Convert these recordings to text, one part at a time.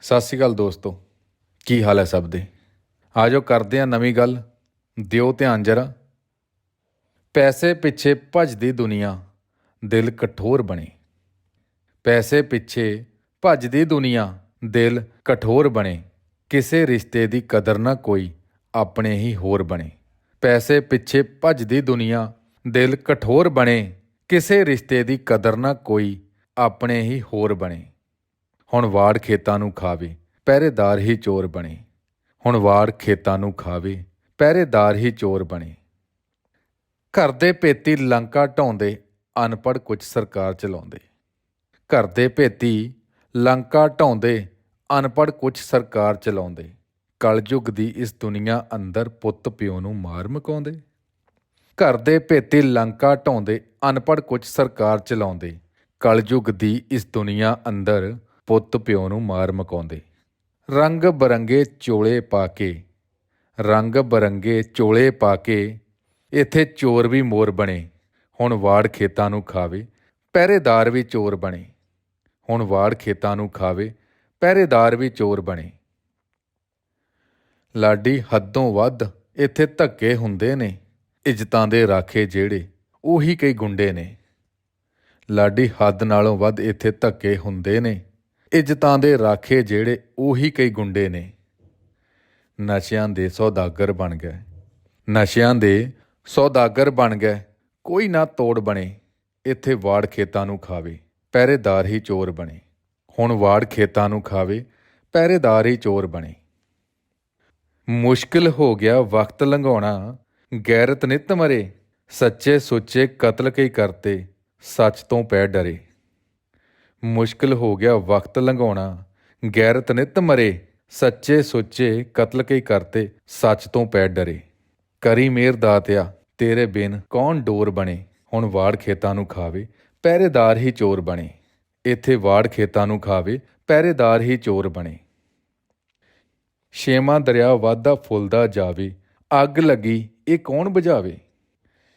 ਸਤਿ ਸ਼੍ਰੀ ਅਕਾਲ ਦੋਸਤੋ। ਕੀ ਹਾਲ ਹੈ ਸਭ ਦੇ? ਆਜੋ ਕਰਦੇ ਆ ਨਵੀਂ ਗੱਲ। ਦਿਓ ਧਿਆਨ ਜਰਾ। ਪੈਸੇ ਪਿੱਛੇ ਭੱਜਦੀ ਦੁਨੀਆ, ਦਿਲ ਕਠੋਰ ਬਣੇ। ਪੈਸੇ ਪਿੱਛੇ ਭੱਜਦੀ ਦੁਨੀਆ, ਦਿਲ ਕਠੋਰ ਬਣੇ। ਕਿਸੇ ਰਿਸ਼ਤੇ ਦੀ ਕਦਰ ਨਾ ਕੋਈ, ਆਪਣੇ ਹੀ ਹੋਰ ਬਣੇ। ਪੈਸੇ ਪਿੱਛੇ ਭੱਜਦੀ ਦੁਨੀਆ, ਦਿਲ ਕਠੋਰ ਬਣੇ। ਕਿਸੇ ਰਿਸ਼ਤੇ ਦੀ ਕਦਰ ਨਾ ਕੋਈ, ਆਪਣੇ ਹੀ ਹੋਰ ਬਣੇ। ਹੁਣ ਵਾੜ ਖੇਤਾਂ ਨੂੰ ਖਾਵੇ, ਪਹਿਰੇਦਾਰ ਹੀ ਚੋਰ ਬਣੇ। ਹੁਣ ਵਾੜ ਖੇਤਾਂ ਨੂੰ ਖਾਵੇ, ਪਹਿਰੇਦਾਰ ਹੀ ਚੋਰ ਬਣੇ। ਘਰ ਦੇ ਭੇਤੀ ਲੰਕਾ ਢਾਉਂਦੇ ਅਨਪੜ ਕੁਝ ਸਰਕਾਰ ਚਲਾਉਂਦੇ। ਘਰ ਦੇ ਭੇਤੀ ਲੰਕਾ ਢਾਉਂਦੇ ਅਨਪੜ ਕੁਝ ਸਰਕਾਰ ਚਲਾਉਂਦੇ। ਕਲਯੁਗ ਦੀ ਇਸ ਦੁਨੀਆ ਅੰਦਰ ਪੁੱਤ ਪਿਓ ਨੂੰ ਮਾਰ ਮਕਾਉਂਦੇ। ਘਰ ਦੇ ਭੇਤੀ ਲੰਕਾ ਢਾਉਂਦੇ ਅਨਪੜ ਕੁਝ ਸਰਕਾਰ ਚਲਾਉਂਦੇ। ਕਲਯੁਗ ਦੀ ਇਸ ਦੁਨੀਆ ਅੰਦਰ ਪੁੱਤ ਪਿਓ ਨੂੰ ਮਾਰ ਮਕਾਉਂਦੇ। ਰੰਗ ਬਰੰਗੇ ਚੋਲੇ ਪਾ ਕੇ, ਰੰਗ ਬਰੰਗੇ ਚੋਲੇ ਪਾ ਕੇ, ਇੱਥੇ ਚੋਰ ਵੀ ਮੋਰ ਬਣੇ, ਹੁਣ ਵਾੜ ਖੇਤਾਂ ਨੂੰ ਖਾਵੇ, ਪਹਿਰੇਦਾਰ ਵੀ ਚੋਰ ਬਣੇ। ਹੁਣ ਵਾੜ ਖੇਤਾਂ ਨੂੰ ਖਾਵੇ, ਪਹਿਰੇਦਾਰ ਵੀ ਚੋਰ ਬਣੇ। ਲਾਡੀ ਹੱਦੋਂ ਵੱਧ ਇੱਥੇ ਧੱਕੇ ਹੁੰਦੇ ਨੇ, ਇੱਜ਼ਤਾਂ ਦੇ ਰਾਖੇ ਜਿਹੜੇ ਉਹੀ ਕਈ ਗੁੰਡੇ ਨੇ। ਲਾਡੀ ਹੱਦ ਨਾਲੋਂ ਵੱਧ ਇੱਥੇ ਧੱਕੇ ਹੁੰਦੇ ਨੇ। ਇੱਜ਼ਤਾਂ ਦੇ ਰਾਖੇ ਜਿਹੜੇ ਉਹੀ ਕਈ ਗੁੰਡੇ ਨੇ। ਨਸ਼ਿਆਂ ਦੇ ਸੌਦਾਗਰ ਬਣ ਗਏ। ਨਸ਼ਿਆਂ ਦੇ ਸੌਦਾਗਰ ਬਣ ਗਏ। ਕੋਈ ਨਾ ਤੋੜ ਬਣੇ, ਇੱਥੇ ਵਾੜ ਖੇਤਾਂ ਨੂੰ ਖਾਵੇ, ਪਹਿਰੇਦਾਰ ਹੀ ਚੋਰ ਬਣੇ। ਹੁਣ ਵਾੜ ਖੇਤਾਂ ਨੂੰ ਖਾਵੇ, ਪਹਿਰੇਦਾਰ ਹੀ ਚੋਰ ਬਣੇ। ਮੁਸ਼ਕਿਲ ਹੋ ਗਿਆ ਵਕਤ ਲੰਘਾਉਣਾ ਗੈਰਤ ਨਿਤ ਮਰੇ, ਸੱਚੇ ਸੁੱਚੇ ਕਤਲ ਕਈ ਕਰਤੇ, ਸੱਚ ਤੋਂ ਪੈ ਡਰੇ। ਮੁਸ਼ਕਿਲ ਹੋ ਗਿਆ ਵਕਤ ਲੰਘਾਉਣਾ। ਗੈਰਤ ਨਿਤ ਮਰੇ, ਸੱਚੇ ਸੁੱਚੇ ਕਤਲ ਕੇ ਕਰਤੇ, ਸੱਚ ਤੋਂ ਪੈ ਡਰੇ। ਕਰੀ ਮੇਰ ਦਾਤਿਆ, ਤੇਰੇ ਬਿਨ ਕੌਣ ਡੋਰ ਬਣੇ? ਹੁਣ ਵਾੜ ਖੇਤਾਂ ਨੂੰ ਖਾਵੇ, ਪਹਿਰੇਦਾਰ ਹੀ ਚੋਰ ਬਣੇ। ਇੱਥੇ ਵਾੜ ਖੇਤਾਂ ਨੂੰ ਖਾਵੇ, ਪਹਿਰੇਦਾਰ ਹੀ ਚੋਰ ਬਣੇ। ਛੇਵਾਂ ਦਰਿਆ ਵਾਧਾ ਫੁੱਲਦਾ ਜਾਵੇ, ਅੱਗ ਲੱਗੀ, ਇਹ ਕੌਣ ਬੁਝਾਵੇ?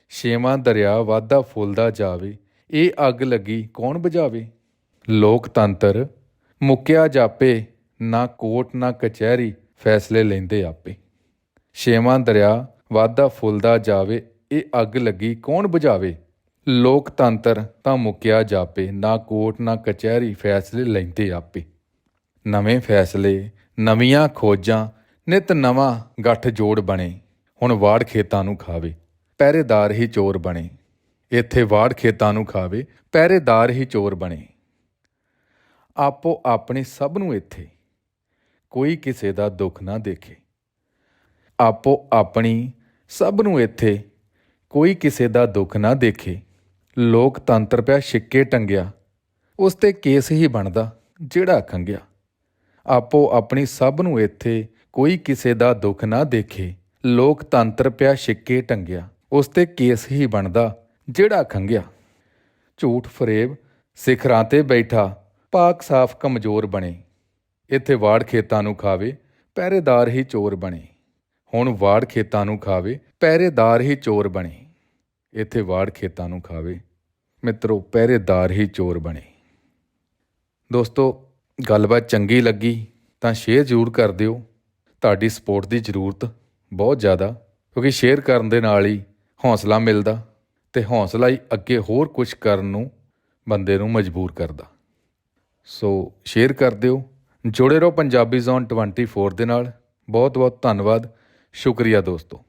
ਛੇਵਾਂ ਦਰਿਆ ਵਾਧਾ ਫੁੱਲਦਾ ਜਾਵੇ, ਇਹ ਅੱਗ ਲੱਗੀ ਕੌਣ ਬੁਝਾਵੇ? ਲੋਕਤੰਤਰ ਮੁੱਕਿਆ ਜਾਪੇ, ਨਾ ਕੋਰਟ, ਨਾ ਕਚਹਿਰੀ ਫੈਸਲੇ ਲੈਂਦੇ ਆਪੇ। ਛੇਵਾਂ ਦਰਿਆ, ਵਾਧਾ ਫੁੱਲਦਾ ਜਾਵੇ, ਇਹ ਅੱਗ ਲੱਗੀ ਕੌਣ ਬੁਝਾਵੇ? ਲੋਕਤੰਤਰ ਤਾਂ ਮੁੱਕਿਆ ਜਾਪੇ, ਨਾ ਕੋਰਟ, ਨਾ ਕਚਹਿਰੀ ਫੈਸਲੇ ਲੈਂਦੇ ਆਪੇ। ਨਵੇਂ ਫੈਸਲੇ, ਨਵੀਆਂ ਖੋਜਾਂ, ਨਿਤ ਨਵਾਂ ਗੱਠ ਜੋੜ ਬਣੇ, ਹੁਣ ਵਾੜ ਖੇਤਾਂ ਨੂੰ ਖਾਵੇ, ਪਹਿਰੇਦਾਰ ਹੀ ਚੋਰ ਬਣੇ। ਇੱਥੇ ਵਾੜ ਖੇਤਾਂ ਨੂੰ ਖਾਵੇ, ਪਹਿਰੇਦਾਰ ਹੀ ਚੋਰ ਬਣੇ। ਆਪੋ ਆਪਣੀ ਸਭ ਨੂੰ ਇੱਥੇ। ਕੋਈ ਕਿਸੇ ਦਾ ਦੁੱਖ ਨਾ ਦੇਖੇ। ਆਪੋ ਆਪਣੀ ਸਭ ਨੂੰ ਇੱਥੇ। ਕੋਈ ਕਿਸੇ ਦਾ ਦੁੱਖ ਨਾ ਦੇਖੇ। ਲੋਕਤੰਤਰ ਪਿਆ ਛਿੱਕੇ ਟੰਗਿਆ। ਉਸ ਤੇ ਕੇਸ ਹੀ ਬਣਦਾ, ਜਿਹੜਾ ਖੰਗਿਆ। ਆਪੋ ਆਪਣੀ ਸਭ ਨੂੰ ਇੱਥੇ। ਕੋਈ ਕਿਸੇ ਦਾ ਦੁੱਖ ਨਾ ਦੇਖੇ। ਲੋਕਤੰਤਰ ਪਿਆ ਛਿੱਕੇ ਟੰਗਿਆ। ਉਸ ਤੇ ਕੇਸ ਹੀ ਬਣਦਾ, ਜਿਹੜਾ ਖੰਗਿਆ। ਝੂਠ ਫਰੇਬ ਸਿਖਰਾਂ ਤੇ ਬੈਠਾ। ਪਾਕ ਸਾਫ਼ ਕਮਜ਼ੋਰ ਬਣੇ, ਇੱਥੇ ਵਾੜ ਖੇਤਾਂ ਨੂੰ ਖਾਵੇ, ਪਹਿਰੇਦਾਰ ਹੀ ਚੋਰ ਬਣੇ। ਹੁਣ ਵਾੜ ਖੇਤਾਂ ਨੂੰ ਖਾਵੇ, ਪਹਿਰੇਦਾਰ ਹੀ ਚੋਰ ਬਣੇ। ਇੱਥੇ ਵਾੜ ਖੇਤਾਂ ਨੂੰ ਖਾਵੇ, ਮਿੱਤਰੋ, ਪਹਿਰੇਦਾਰ ਹੀ ਚੋਰ ਬਣੇ। ਦੋਸਤੋ, ਗੱਲਬਾਤ ਚੰਗੀ ਲੱਗੀ ਤਾਂ ਸ਼ੇਅਰ ਜ਼ਰੂਰ ਕਰ ਦਿਓ। ਤੁਹਾਡੀ ਸਪੋਰਟ ਦੀ ਜ਼ਰੂਰਤ ਬਹੁਤ ਜ਼ਿਆਦਾ, ਕਿਉਂਕਿ ਸ਼ੇਅਰ ਕਰਨ ਦੇ ਨਾਲ ਹੀ ਹੌਸਲਾ ਮਿਲਦਾ ਤੇ ਹੌਸਲਾ ਹੀ ਅੱਗੇ ਹੋਰ ਕੁਝ ਕਰਨ ਨੂੰ ਬੰਦੇ ਨੂੰ ਮਜਬੂਰ ਕਰਦਾ। ਸੋ ਸ਼ੇਅਰ ਕਰ ਦਿਓ। ਜੁੜੇ ਰਹੋ ਪੰਜਾਬੀ ਜ਼ੋਨ 24 ਦੇ ਨਾਲ। ਬਹੁਤ ਬਹੁਤ ਧੰਨਵਾਦ। ਸ਼ੁਕਰੀਆ ਦੋਸਤੋ।